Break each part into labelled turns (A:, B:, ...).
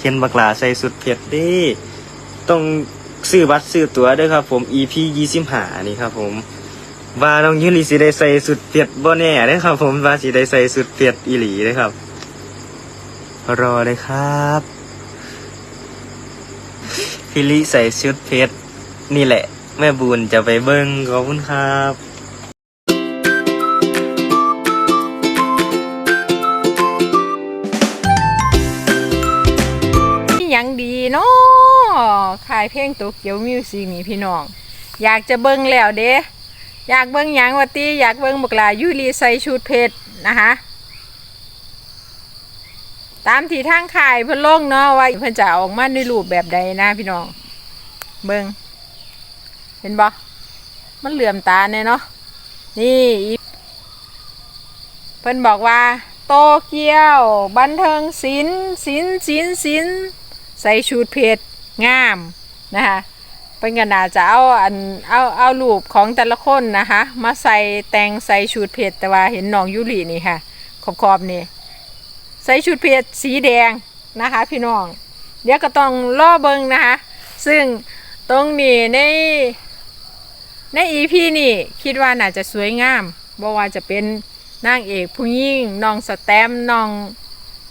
A: เห็นบักลาใส่สุดเผ็ดเดิต้องซื้อบัตรซื้อตั๋วด้วยครับ ผม EP ยี่สิบห้านี่ครับ ผมว่าน้องยูริสิได้ใส่สุดเผ็ดบ่แน่เด้อครับ ผมว่าสิได้ใส่สุดเผ็ดอีหลีเด้อครับ รอเลยครับพี่ลิใส่ชุดเพชรนี่แหละ แม่บุญจะไปเบิ้งขอบคุณครับ
B: เนาะขายเพลงโตเกียวมิวสิกนี่พี่น้อง อยากจะเบิ่งแล้วเด้อยากเบิ่งหยังวะติอยากเบิ่งบกลายูรีใส่ชุดเพชรนะคะตามที่ทางขายเพิ่นลงเนาะว่าเพิ่นจะออกมาในรูปแบบใดนะพี่น้อง เบิ่งเห็นบ่มันเหลื่อมตาเนี่ยเนาะนี่อีเพิ่นบอกว่า โตเกียว บันเทิงศิลป์ศิลป์ศิลป์ศิลป์ ใส่ชุดเพชรงามนะคะเป็นกันนาจะเอาอันเอาเอารูปของแต่ละคนนะคะ มาใส่แต่งใส่ชุดเพชรแต่ว่าเห็นน้องยุรินี่ค่ะ ขอบขอบๆนี่ใส่ชุดเพชรสีแดงนะคะ พี่น้องเดี๋ยวก็ต้องล่อเบิงนะคะ ซึ่งตรงนี้ในในอีพีนี่คิดว่าน่าจะสวยงามบ่ว่าจะเป็นนางเอกผู้หญิงน้องสแตมน้อง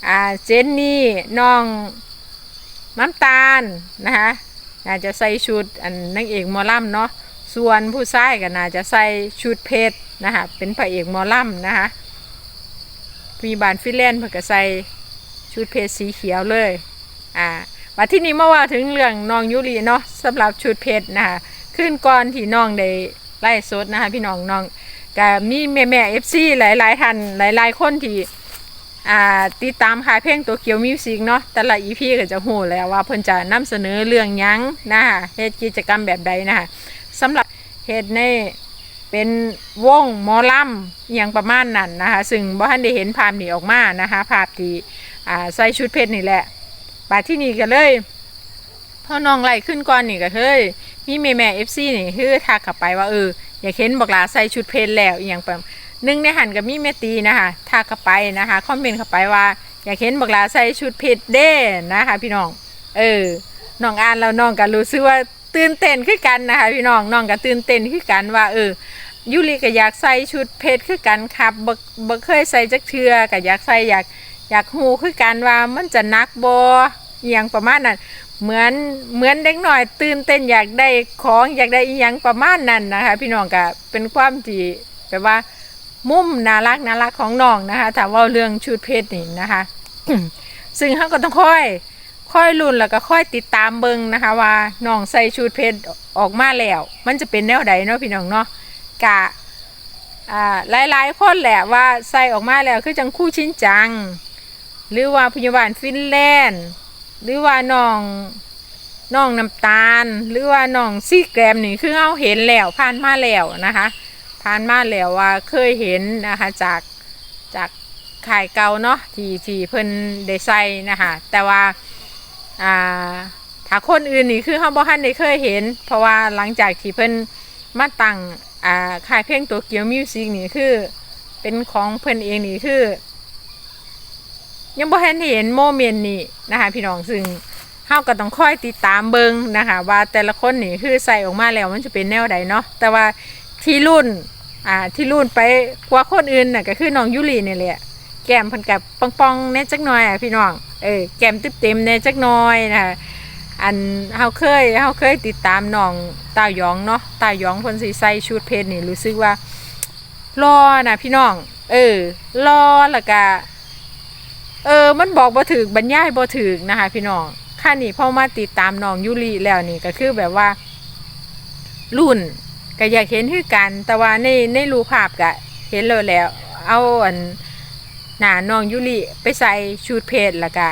B: อ่าเจนนี่น้อง น้ำตาลนะคะน่าจะใส่ชุดอันนางเอกมอลำเนาะส่วนผู้ชายก็น่าจะใส่ชุดเพชรนะคะเป็นพระเอกมอลำนะคะมีบานฟิแลนเพื่อก็ใส่ชุดเพชรสีเขียวเลยอ่ามาที่นี้เมื่อว่าถึงเรื่องน้องยุรีเนาะสำหรับชุดเพชรนะคะขึ้นก่อนที่น้องได้ไล่สดนะคะพี่น้องน้องก็มีแม่แม่เอฟซีหลาย ๆท่านหลาย ๆ คนที่ อ่าติดตามขายเพลงตัวเกียวมิวสิกเนาะแต่ละอีพีก็จะหูแล้วว่าเพิ่นจะนำเสนอเรื่องยังนะคะเฮ็ดกิจกรรมแบบใดนะคะสำหรับเฮ็ดในเป็นวงหมอลำอย่างประมาณนั้นนะคะซึ่งบ่ทันได้เห็นภาพนี้ออกมานะคะภาพที่อ่าใส่ชุดเพชรนี่แหละบาที่นี่ก็เลยพอน้องไล่ขึ้นก่อนนี่ก็เฮ้ยมีแม่แม่เอฟซีนี่คือทักเข้าไปว่าเอออยากเห็นบอกลาใส่ชุดเพชรแล้วอย่างประมาณ หนึ่งในหันกับมีแม่ตีนะคะทักเข้าไปนะคะคอมเมนต์เข้าไปว่า อยากเห็นบอกลาใส่ชุดเพชรเด้นะคะ พี่น้อง เออน้องอ่านแล้วน้องก็รู้สึกว่าตื่นเต้นขึ้นกันนะคะ พี่น้องน้องก็ตื่นเต้นขึ้นกันว่า เออยุริก็อยากใส่ชุดเพชรคือกันครับบ่บ่เคยใส่จักเทือก็อยากใส่อยากอยากฮู้คือกันว่ามันจะนักบ่อหยังประมาณนั้นเหมือนเหมือนเด็กหน้อยตื่นเต้นอยากได้ของอยากได้อีหยังประมาณนั้นนะคะ พี่น้องก็เป็นความที่แบบว่า มุมน่ารักน่ารักของน้องนะคะถ้าว่าเรื่องชุดเพชรนี่นะคะ ซึ่งเขาก็ต้องค่อย ค่อยลุ้นแล้วก็ค่อยติดตามเบิงนะคะ ว่าน้องใส่ชุดเพชรออกมาแล้ว มันจะเป็นแนวใดเนาะพี่น้องเนาะกะอ่ายหลายคนแหละว่าใส่ออกมาแล้วคือจังคู่ชิ้นจัง หรือว่าพยาบาลฟินแลนด์หรือว่าน้องน้องน้ำตาล หรือว่าน้องซี่แกรมนี่คือเอาเห็นแล้วผ่านมาแล้วนะคะ ผ่านมาแล้วว่าเคยเห็นนะคะจากจากขายเก่าเนาะที่ที่เพิ่นได้ใส่นะคะแต่ว่าอ่าถ้าคนอื่นนี่คือเขาบ่ทันได้เคยเห็น เพราะว่าหลังจากที่เพิ่นมาตั้งอ่าค่ายเพลงตัวเกียวมิวสิกนี่คือ เป็นของเพิ่นเองนี่คือ ยังบ่ทันเห็นโมเมนต์นี้นะคะพี่น้องซึ่งเฮาก็ต้องคอยติดตามเบิงนะคะว่าแต่ละคนนี่คือใส่ออกมาแล้วมันจะเป็นแนวใดเนาะแต่ว่า ที่รุ่น อ่า ที่รุ่นไปกว่าคนอื่นน่ะก็คือน้องยุรีนี่แหละ แก้มเพิ่นกับปองๆแน่จักหน่อยอะพี่น้อง เออ แก้มเต็มๆแน่จักหน่อยนะคะอันเฮาเคยเฮาเคยติดตามน้องตาหยองเนาะ ตาหยองเพิ่นสิใส่ชุดเพชรนี่รู้สึกว่ารอนะพี่น้อง เออรอแล้วก็เออ มันบอกบ่ถึกบรรยายบ่ถึกนะคะ พี่น้องค่านี่พ่อมาติดตามน้องยุรีแล้วนี่ก็คือแบบว่า รุ่น ก็อยากเห็นคือกัน แต่ว่าในในรูปภาพก็เห็นเลยแล้ว เอาอันหน้าน้องยุรีไปใส่ชุดเพชรแล้วก็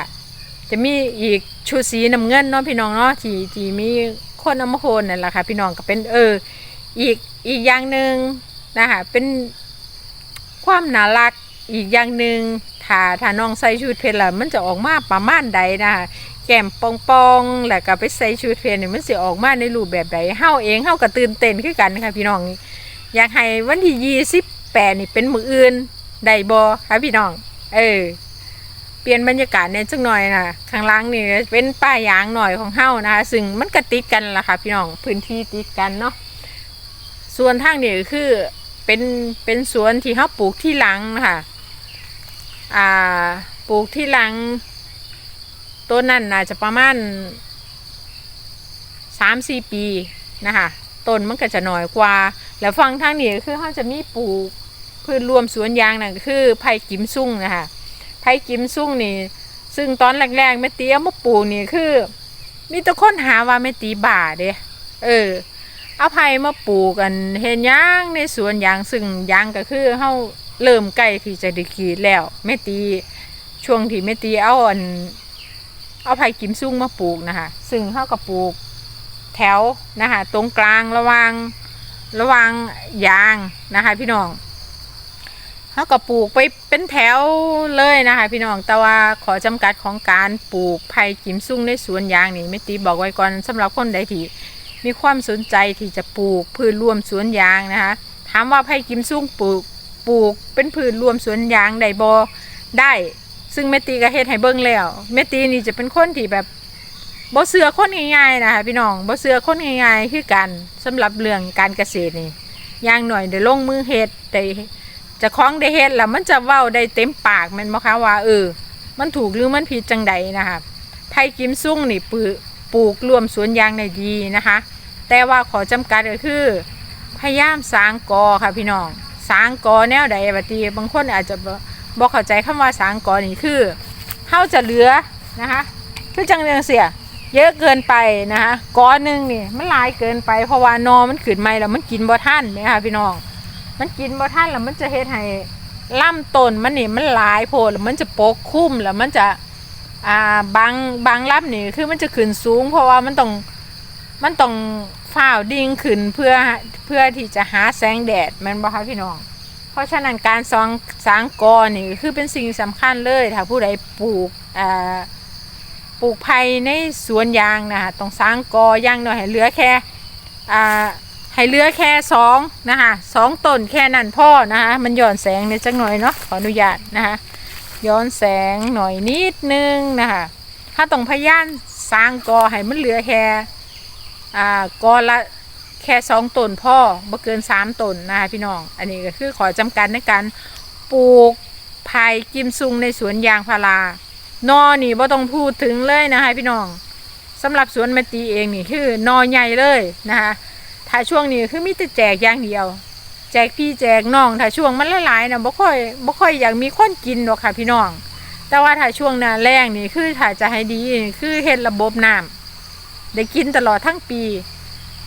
B: จะมีอีกชุดสีน้ำเงินเนาะพี่น้องเนาะที่ที่มีคนอมโคนนั่นแหละค่ะ พี่น้องก็เป็นเออ อีกอีกอย่างหนึ่งนะคะเป็นความน่ารักอีกอย่างหนึ่งถ้าถ้าน้องใส่ชุดเพชรละมันจะออกมาประมาณใดนะคะ แก้มปองปองแล้วก็ไปใส่ชุดเพชรเนี่ยมันจะออกมาในรูปแบบใดเฮาเองเฮาก็ตื่นเต้นคือกันค่ะพี่น้อง อยากให้วันที่ยี่สิบแปดนี่เป็นมืออื่นได้บ่ค่ะพี่น้อง เออ เปลี่ยนบรรยากาศในจังหน่อยนะข้างล่างนี่เป็นป่ายางหน่อยของเฮานะคะซึ่งมันก็ติดกันล่ะค่ะพี่น้องพื้นที่ติดกันเนาะส่วนทางนี้ก็คือเป็นเป็นสวนที่เฮาปลูกที่หลังนะคะอ่าปลูกที่หลัง ต้นนั้นน่าจะประมาณสามสี่ปีนะคะต้นมันก็จะหน่อยกว่า แล้วฟังทางนี้ก็คือเขาจะมีปลูกพืชรวมสวนยางนั่นก็คือไผ่กิมซุ่งนะคะไผ่กิมซุ่งนี่ ซึ่งตอนแรกๆแม่ตีเอามาปลูกนี่คือ มีตะคนหาว่าแม่ตีบ่าเด้เออ เอาไผ่มาปลูกกันเห็นยางในสวนยางซึ่งยางก็คือเฮาเริ่มใกล้ที่จะได้กรีดแล้วแม่ตีช่วงที่แม่ตีเอาอัน เอาไผ่กิมซุ่งมาปลูกนะคะซึ่งเฮาก็ปลูกแถวนะคะตรงกลางระว่างระว่างยางนะคะพี่น้องเขาก็ปลูกไปเป็นแถวเลยนะคะพี่น้องแต่ว่าขอจำกัดของการปลูกไผ่กิมซุ่งในสวนยางนี่ไม่ตีบอกไว้ก่อนสำหรับคนใดที่มีความสนใจที่จะปลูกพืชรวมสวนยางนะคะถามว่าไผ่กิมซุ่งปลูกปลูกเป็นพืชรวมสวนยางได้บอได้ ซึ่งแม่ตีก็เฮ็ดให้เบิ่งแล้วแม่ตีนี่จะเป็นคนที่แบบบ่เสือคนง่ายๆนะคะพี่น้องบ่เสือคนง่ายๆคือกันสำหรับเรื่องการเกษตรนี่อย่างหน่อยได้ลงมือเฮ็ดได้จะคล้องได้เฮ็ดแล้วมันจะเว้าได้เต็มปากแม่นบ่คะว่าเออมันถูกหรือมันผิดจังใดนะคะไผ่กิมซุ่งนี่ปลูกปลูกรวมสวนยางได้ดีนะคะ แต่ว่าขอจำกัดก็คือ พยายามสร้างกอค่ะพี่น้องสร้างกอแนวใดบัดนี้บางคนอาจจะ บ่บ่เข้าใจคำว่าสางกอนี่คือเฮาจะเหลือนะคะคือจังเรื่องเสียเยอะเกินไปนะคะกอนหนึ่งนี่มันหลายเกินไป เพราะว่านอมันขึ้นไม่แล้วมันกินบ่ท่านนะคะพี่น้อง มันกินบ่ท่านแล้วมันจะเฮ็ดให้ล่ำต้นมันนี่มันหลายโพดแล้วมันจะปกคลุมแล้วมันจะอ่าบางบางล่ำนี่คือมันจะขึ้นสูง เพราะว่ามันต้องมันต้องฝ้าวดิ่งขึ้นเพื่อเพื่อที่จะหาแสงแดดมันบ่คะพี่น้อง ราะฉะนั้นการสร้างสร้างกอนี่คือเป็นสิ่งสำคัญเลยถ้าผู้ใดปลูกอ่าปลูกไผ่ในสวนยางนะคะต้องสร้างกอย่างหน่อยให้เหลือแค่อ่าให้เหลือแค่สองนะคะสองต้นแค่นั้นพ่อนะคะมันย้อนแสงในจักหน่อยเนาะขออนุญาตนะคะย้อนแสงหน่อยนิดนึงนะคะถ้าต้องพยายามสร้างกอให้มันเหลือแค่อ่ากอละ แค่สองต้นพ่อบ่เกินสามต้นนะคะพี่น้อง อันนี้ก็คือขอจำกัดในการปลูกไผ่กิมซุงในสวนยางพารานอนี่บ่ต้องพูดถึงเลยนะคะพี่น้องสำหรับสวนแมตรีเองนี่คือนอใหญ่เลยนะคะถ้าช่วงนี้คือมีแต่แจกอย่างเดียว แจกพี่แจกน้องถ้าช่วงมันหลายๆนะบ่ค่อยบ่ค่อยอยากมีคนกินหรอกค่ะพี่น้อง แต่ว่าถ้าช่วงหน้าแรงนี่คือถ้าจะให้ดีคือเฮ็ดระบบน้ำได้กินตลอดทั้งปี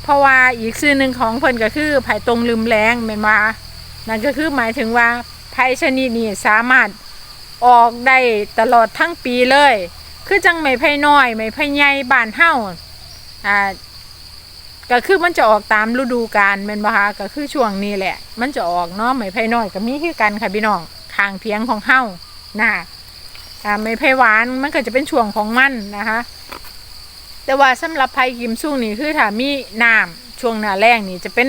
B: เพราะว่าอีกชื่อหนึ่งของเพิ่นก็คือไผ่ตรงลืมแรงแม่นว่านั่นก็คือหมายถึงว่าไผ่ชนิดนี้สามารถออกได้ตลอดทั้งปีเลย คือจังไม่ไผ่น้อยไม่ไผ่ใหญ่บานเฮาอ่าก็คือมันจะออกตามฤดูกาลแม่นบ่คะก็คือช่วงนี้แหละ มันจะออกเนาะไม่ไผ่น้อยก็มีคือกันค่ะพี่น้องข้างเทียงของเฮานะคะอ่าไม่ไผ่หวานมันก็จะเป็นช่วงของมันนะคะ แต่ว่าสำหรับไผ่กิมซุ่งนี่คือถ้ามีน้ำช่วงหน้าแล้งนี่จะเป็น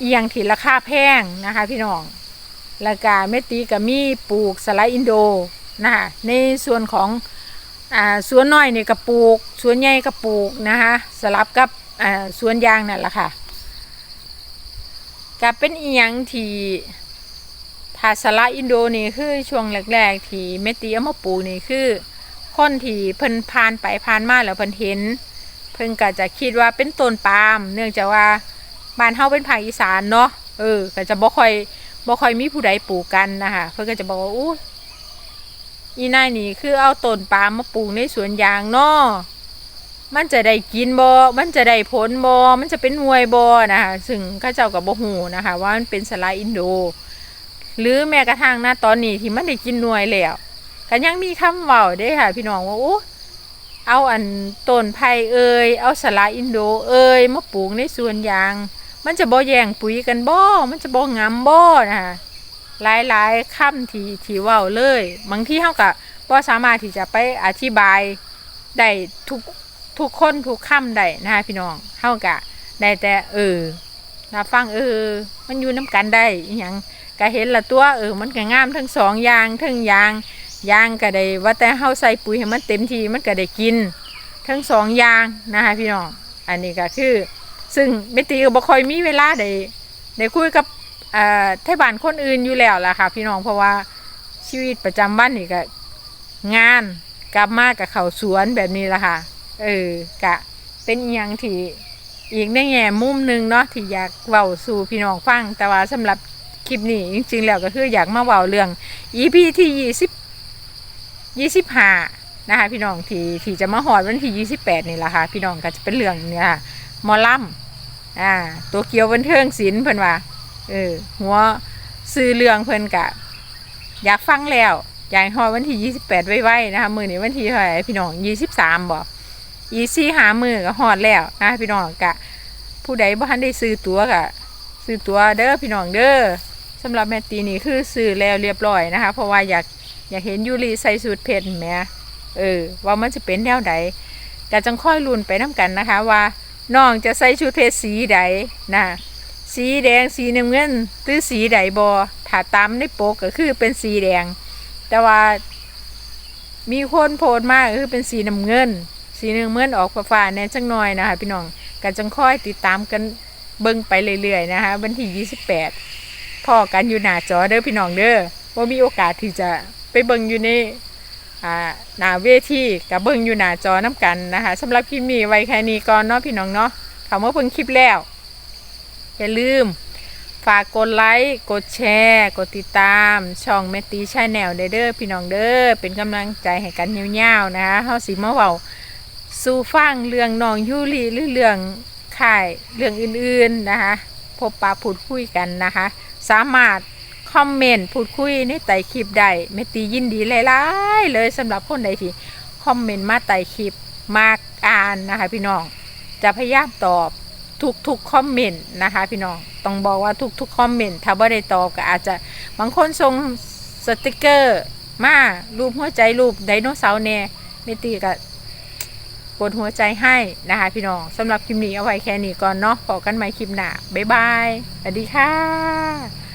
B: เอียงที่ราคาแพงนะคะ พี่น้องแล้วก็เมตีก็มีปลูกสไลด์อินโดนะคะในส่วนของอ่าสวนน้อยนี่ก็ปลูกสวนใหญ่ก็ปลูกนะคะสลับกับอ่าสวนยางนั่นแหละค่ะก็เป็นเอียงที่ถ้าสไลอินโดนี่คือช่วงแรกๆที่เมตีเอามาปลูกนี่คือ คนที่เพิ่นผ่านไปผ่านมาแล้วเพิ่นเห็น เพิ่นก็จะคิดว่าเป็นต้นปาล์มเนื่องจากว่าบ้านเฮาเป็นภาคอีสานเนาะเออก็จะบ่ค่อยบ่ค่อยมีผู้ใดปลูกกันนะคะเพื่นก็จะบอกว่าอู้อีนายนี่คือเอาต้นปาล์มมาปลูกในสวนยางเนาะมันจะได้กินบ่มันจะได้ผลบ่มันจะเป็นห่วยบ่นะคะซึ่งข้าเจ้ากับบ่ฮู้นะคะ ว่ามันเป็นสลาอินโด หรือแม้กระทั่งนะตอนนี้ที่มันได้กินหน่วยแล้ว ก็ยังมีคำเว้าเด้ค่ะ พี่น้องว่าโอ้เอาอันต้นไผ่เอ่ยเอาสลาอินโดเอ่ยมาปลูกในสวนยาง มันจะบ่แย่งปุ๋ยกันบ่ มันจะบ่งามบ่นะคะหลายหลายๆคำที่ที่เว้าเลย บางที่เฮาก็บ่สามารถที่จะไปอธิบายได้ทุกทุกคนทุกคำได้นะคะพี่น้องเฮาก็ได้แต่เออนะฟังเออ มันอยู่น้ำกันได้อหยังก็เห็นละตัวเออ มันก็งามทั้งสองอย่างทั้งยาง ย่างก็ได้ว่าแต่เฮาใส่ปุ๋ยให้มันเต็มทีมันก็ได้กิน ทั้งสองอย่างนะคะพี่น้องอันนี้ก็คือ ซึ่งเมตีก็บ่ค่อยมีเวลาได้ได้คุยกับเอ่อไทบ้านคนอื่นอยู่แล้วล่ะค่ะพี่น้องเพราะว่าชีวิตประจำวันนี่ก็งานกลับมากับเขาสวนแบบนี้ล่ะค่ะเออกะเป็นอหยังที่อีกในแง่มุมหนึ่งเนาะที่อยากเว้าสู่พี่น้องฟัง แต่ว่าสำหรับคลิปนี้จริงๆแล้วก็คืออยากมาเว้าเรื่อง EP ที่ ยี่สิบห้านะคะพี่น้องที่ที่จะมาหอดวันที่ยี่สิบแปดนี่แหละค่ะพี่น้องก็จะเป็นเรื่องเนี่ยค่ะมอลำอ่าตัวเกียวบันเทิงศิลป์เพิ่นว่าเออหัวซื้อเรื่องเพิ่นกะ อยากฟังแล้วอยากหอดวันที่ยี่สิบแปดไว้ๆนะคะมือนี้วันที่เท่าไหร่พี่น้องยี่สิบสามบอกยี่สี่หามือก็ฮอดแล้วนะคะพี่น้องกะ ผู้ใดบ่ทันได้ซื้อตัวกะซื้อตัวเด้อพี่น้องเด้อสำหรับแมตตีนี่คือซื้อแล้วเรียบร้อยนะคะ เพราะว่าอยาก อยากเห็นยูรีใส่สูทเพชรแหมเออ ว่ามันจะเป็นแนวใดก็จังค่อยลุ้นไปน้กันนะคะ ว่าน้องจะใส่ชุดเพชรสีใดนะสีแดงสีน้ำเงินหรือสีใดบอถ้าตามในปกก็คือเป็นสีแดง แต่ว่ามีคนโพสมากก็คือเป็นสีน้ำเงิน สีน้ำเงินออกฟ้าแน่จังหน่อยนะคะพี่น้องก็จังค่อยติดตามกันเบิ่งไปเรื่อยๆนะคะวันที่ 28พอกันอยู่หน้าจอเด้อพี่น้องเด้อว่ามีโอกาสที่จะ ไปเบิ่งอยู่ในอ่หน้าเวทีกับเบิ่งอยู่หน้าจอน้กันนะคะสำหรับคลิปนี้ไว้แค่นี้ก่อนเนาะพี่น้องเนาะคำว่าเพิ่งคลิปแล้ว อย่าลืม ฝากกดไลค์ กดแชร์ กดติดตาม ช่องเมตีชาแนลเด้อพี่น้องเด้อเป็นกำลังใจให้กันยาวๆนะคะเฮาสิมาเว้าสู่ฟังเรื่องน้องยูริหรือเรื่องข่ายเรื่องอื่นๆนะคะพบปะพูดคุยกันนะคะ สามารถ คอมเมนต์พูดคุยในใต้คลิปได้เมตียินดีหลายๆเลยสำหรับคนใดที่คอมเมนต์มาใต้คลิปมากอ่านนะคะ พี่น้องจะพยายามตอบทุกๆคอมเมนต์นะคะ พี่น้องต้องบอกว่าทุกๆคอมเมนต์ถ้าบ่ได้ตอบก็อาจจะบางคนส่งสติกเกอร์มารูปหัวใจรูปไดโนเสาร์แน่ไม่ตีก็กดหัวใจให้นะคะ พี่น้องสำหรับคลิปนี้เอาไว้แค่นี้ก่อนเนาะพบกันใหม่คลิปหน้าบ๊ายบายสวัสดีค่ะ